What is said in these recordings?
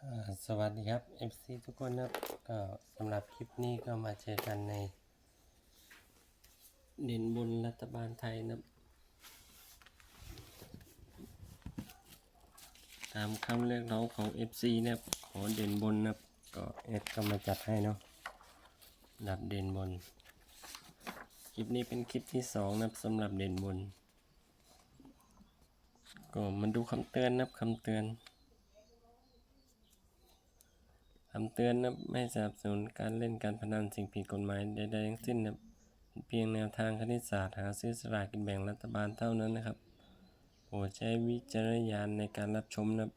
สวัสดีครับ FC ทุกคนนะครับก็สำหรับคลิปนี้ก็มาเจอกันใน เด่นบนรัฐบาลไทยนะตามคำเรียกร้องของ FC นะครับขอเด่นบนนะก็เอฟก็มาจัดให้เนาะดับเด่นบน คลิปนี้เป็นคลิปที่สองนะสำหรับเด่นบน ก็มาดูคำเตือนนะคำเตือน คำเตือนนะไม่สนับสนุนการเล่นการพนันสิ่งผิดกฎหมายใดๆทั้งสิ้นนะเป็นเพียงแนวทางคณิตศาสตร์หาซื้อสลากกินแบ่งรัฐบาลเท่านั้นนะครับโปรดใช้วิจารณญาณในการรับชมนะ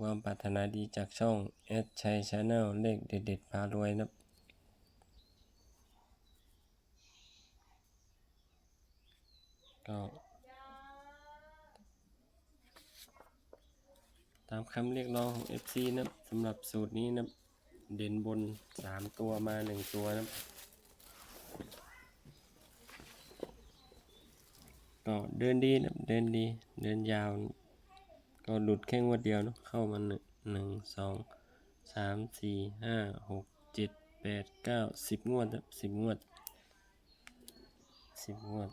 ความปรารถนาดีจากช่องแอดชัยชาแนลเลขเด็ดๆพารวยนะก็ ตามคำเรียกร้องของ FC นะสำหรับสูตรนี้นะเด่นบน 3 ตัวมา 1 ตัวนะก็เดินดีนะเดินดี เดินยาว ก็หลุดแค่งวดเดียวนะเข้ามาหนึ่งหนึ่งสองสามสี่ห้าหกเจ็ดแปดเก้าสิบงวดนะสิบงวดสิบงวด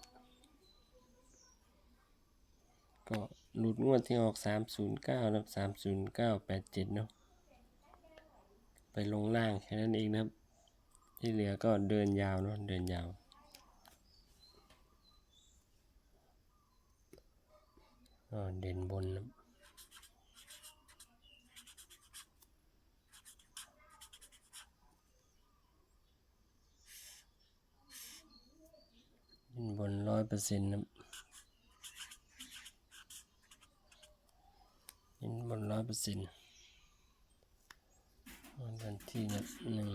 ก็ หลุดงวดที่ออก 309นะครับ30987 เนาะ ไปลงล่างแค่นั้นเองนะครับ ที่เหลือก็เดินยาวเนาะ เดินยาว เด่นบนนะเด่นบนร้อยเปอร์เซ็นต์นะครับ เห็นบนร้ อยเปอร์เซ็นต์วันที่นับหนึ่ง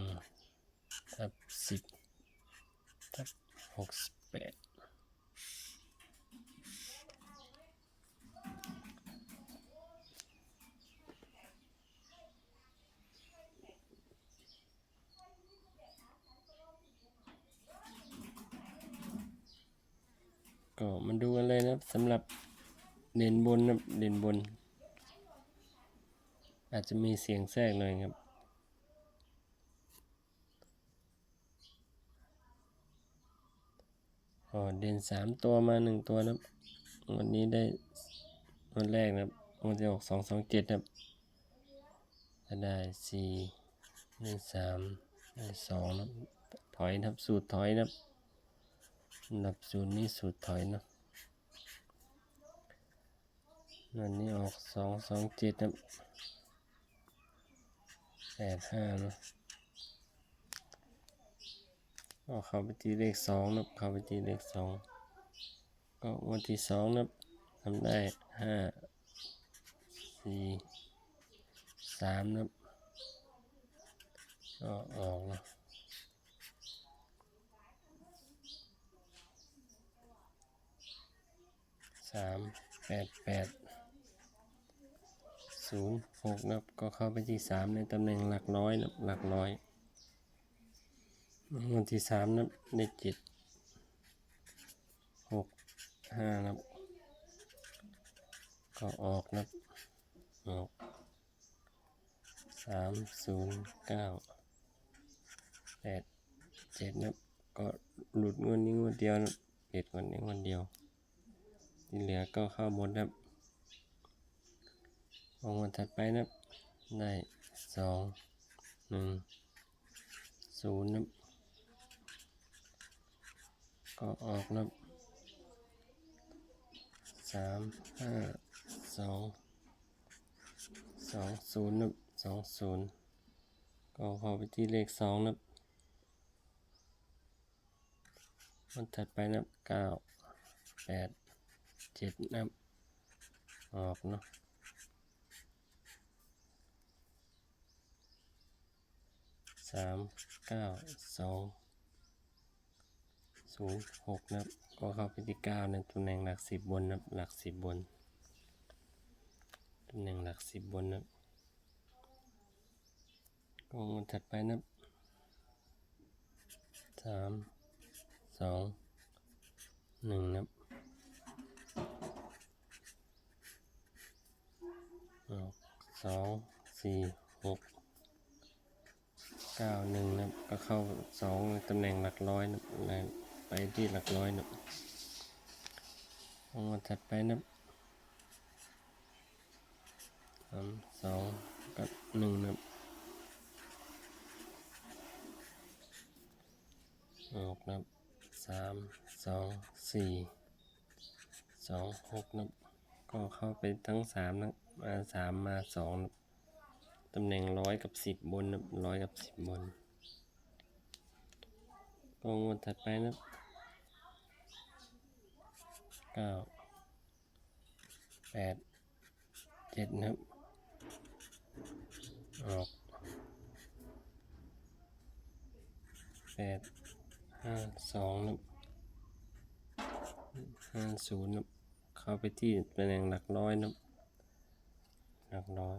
ทับสิบทับหกสิบแปดก็มาดูกันเลยนะครับสำหรับเด่นบนนะเด่นบน อาจจะมีเสียงแทรกหน่อยครับ อ๋อ เด่นสามตัวมาหนึ่งตัวนะวันนี้ได้วันแรกนะครับวันที่ออกสองสองเจ็ดครับจะได้สี่ได้สามได้สองนะถอยนะครับสูตรถอยนะครับอันดับสูตรนี้สูตรถอยนะวันนี้ออกสองสองเจ็ดครับ แปดห้าเนาะก็เข้าไปที่เลขสองนะเข้าไปที่เลขสองก็วันที่สองนะทำได้ห้าสี่สามนะก็ออกนะสามแปดแปด ศูนย์หกนะครับก็เข้าไปที่สามในตำแหน่งหลักร้อยนะครับหลักร้อยวันที่สามนับได้เจ็ดหกห้านับก็ออกนับออกสามศูนย์เก้าแปดเจ็ดนับก็หลุดงวดนี้งวดเดียวนะครับเด็ดงวดนี้งวดเดียวที่เหลือก็เข้าหมดนะครับ ของวันถัดไปนับได้สองหนึ่งศูนย์นับก็ออกนับสามห้าสองสองศูนย์นะสองศูนย์ก็พอไปที่เลขสองนับวันถัดไปนับเก้าแปดเจ็ดนับออกเนาะามเก้าสองศูนย์หกนะครับ ก็เข้าไปที่เก้าในตำแหน่งหลักสิบบนนับหลักสิบบนตำแหน่งหลักสิบบนนับก็งถัดไปนับสามสองหนึ่งนับออกสองสี่หก เก้าหนึ่งนับก็เข้าสองตำแหน่งหลักร้อยนับไปที่หลักร้อยนะครับงวดถัดไปนับสามสองกับหนึ่งนะครับออกนับสามสองสี่สองหกนับก็เข้าไปทั้งสามนะมาสามมาสองนะ ตำแหน่งร้อยกับสิบบนร้อยกับสิบบนก็งวดถัดไปนับเก้าแปดเจ็ดนะครับออกแปดห้าสองนับห้าศูนย์นับเข้าไปที่ตำแหน่งหลักร้อยนับหลักร้อย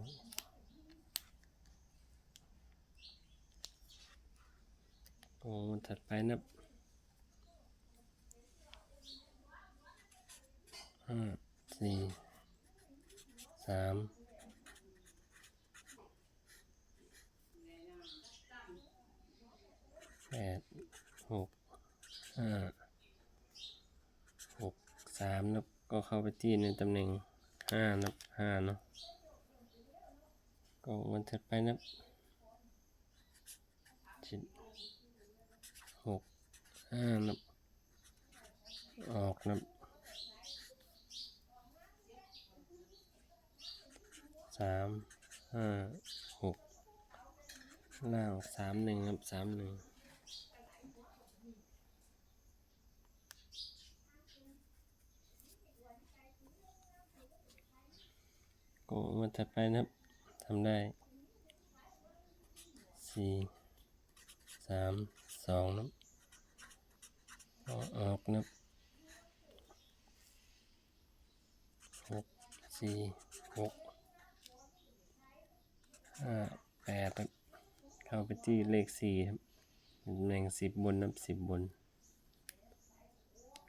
โอ้ถัดไปนับห้าสี่สามแปดหกห้าหกสามนับก็เข้าไปที่ในตำแหน่งห้านับห้าเนาะก็วันถัดไปนับเจ็ด หกห้านะครับออกนะครับสามห้าหกล่างสามหนึ่งครับสามหนึ่งก็วันถัดไปนะครับทำได้สี่สาม สองนะครับก็ออกนะหกสี่หกห้าแปดครับเข้าไปที่เลขสี่ครับแหน่งสิบบนนับสิบบน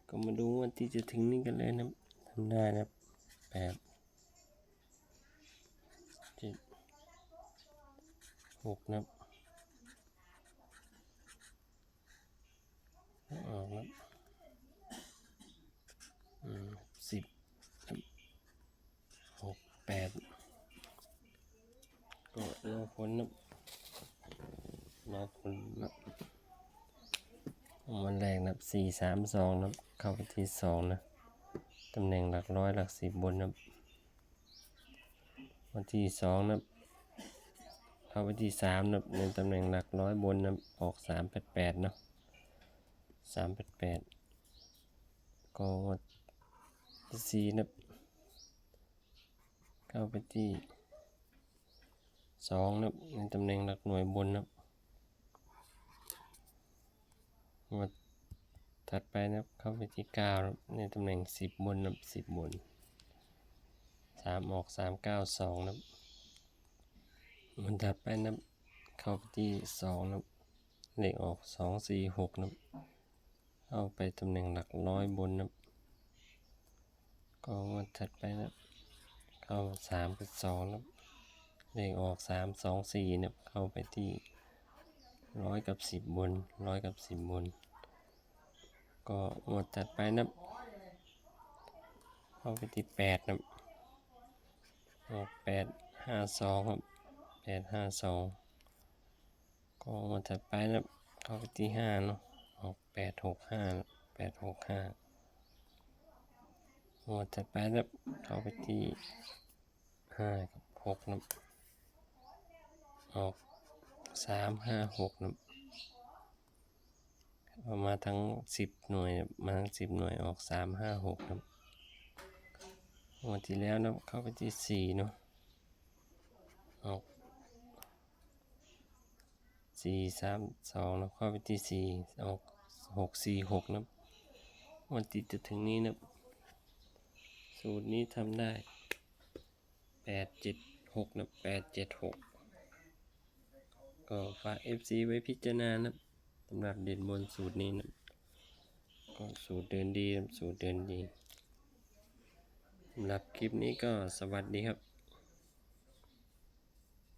ก็มาดูวันที่จะถึงนี้กันเลยนะทำได้นะแปดเจ็ดหกนะครับ ออกสิบหกแปดก็รอผลนะครับรอผลนนับวันแรกนับสี่สามสองนับเข้าไปที่สองนะตำแหน่งหลักร้อยหลักสิบบนนะวันที่สองนับเข้าไปที่สามนับในตำแหน่งหลักร้อยบนนับออกสามแปดแปดเนาะ สามแปดแปดก็วันที่สี่นับเข้าไปที่สองนับในตำแหน่งหลักหน่วยบนนะครับงวดถัดไปนับเข้าไปที่เก้าในตำแหน่งสิบบนนับสิบบนสามออกสามเก้าสองนะครับงวดถัดไปนับเข้าไปที่สองนับเลขออกสองสี่หกนับ เข้าไปตำแหน่งหลักร้อยบนนับก็งวดถัดไปนับเข้าสามกับสองนับเลขออกสามสองสี่นี่ยเข้าไปที่ร้อยกับสิบบนร้อยกับสิบบน ก็หมดจัดไปนะเข้าไปที่แปดนะออกแปดห้าสองครับแปดห้าสองก็หมดจัดไปนะเข้าไปที่ห้าเนาะ ออกแปดหกห้าแปดหกห้าหมดจัดไปนะเข้าไปที่ห้ากับหกนะออกสามห้าหกนะเอามาทั้งสิบหน่วยมาทั้งสิบหน่วยออกสามห้าหกนะงวันที่แล้วนะเข้าไปที่สี่เนาะออก สี่สามสองนะเข้าไปที่สี่ออกหกสี่หกนะวันที่จะถึงนี้นะสูตรนี้ทำได้แปดเจ็ดหกนะแปดเจ็ดหกก็ฝาก FC ไว้พิจารณานะสำหรับเด่นบนสูตรนี้นะก็สูตรเดินดี สูตรเดินดีสำหรับคลิปนี้ก็สวัสดีครับ